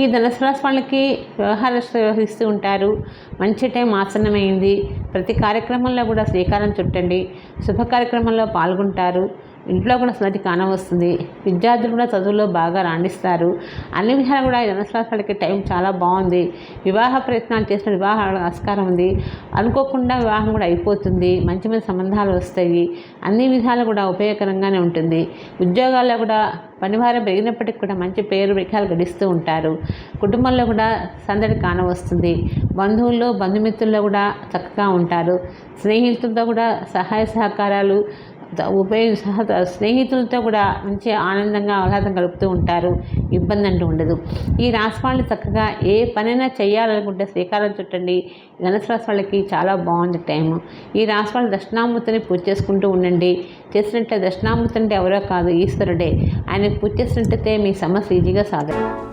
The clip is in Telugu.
ఈ ధనుసు రాశి వాళ్ళకి వ్యవహార వ్యవహరిస్తూ ఉంటారు. మంచి టైం ఆసన్నమైంది. ప్రతి కార్యక్రమంలో కూడా శ్రీకారం చుట్టండి. శుభ కార్యక్రమంలో పాల్గొంటారు. ఇంట్లో కూడా సందడి కానవస్తుంది విద్యార్థులు కూడా చదువులో బాగా రాణిస్తారు. అన్ని విధాలు కూడా ఈ టైం చాలా బాగుంది. వివాహ ప్రయత్నాలు చేసిన వివాహ ఆస్కారం ఉంది. అనుకోకుండా వివాహం కూడా అయిపోతుంది. మంచి మంచి సంబంధాలు వస్తాయి. అన్ని విధాలు కూడా ఉపయోగకరంగానే ఉంటుంది. ఉద్యోగాల్లో కూడా పనివారం పెరిగినప్పటికీ కూడా మంచి పేరు విఖాలు గడిస్తూ ఉంటారు. కుటుంబంలో కూడా సందడి కానవస్తుంది బంధువుల్లో బంధుమిత్రుల్లో కూడా చక్కగా ఉంటారు. స్నేహితులతో కూడా సహాయ సహకారాలు ఉపయోగ సహ స్నేహితులతో కూడా మంచి ఆనందంగా ఆహ్లాదం కలుపుతూ ఉంటారు. ఇబ్బంది అంటూ ఉండదు. ఈ రాశి వాళ్ళు చక్కగా ఏ పనైనా చేయాలనుకుంటే శ్రీకారం చుట్టండి. ధనుసు రాశి వాళ్ళకి చాలా బాగుంది టైము. ఈ రాశి వాళ్ళు దక్షిణామూర్తిని పూజ చేసుకుంటూ ఉండండి. చేసినట్టే దక్షిణామూర్తి అంటే ఎవరో కాదు ఈశ్వరుడే. ఆయన పూజ చేసినట్టయితే మీ సమస్య ఈజీగా సాగదు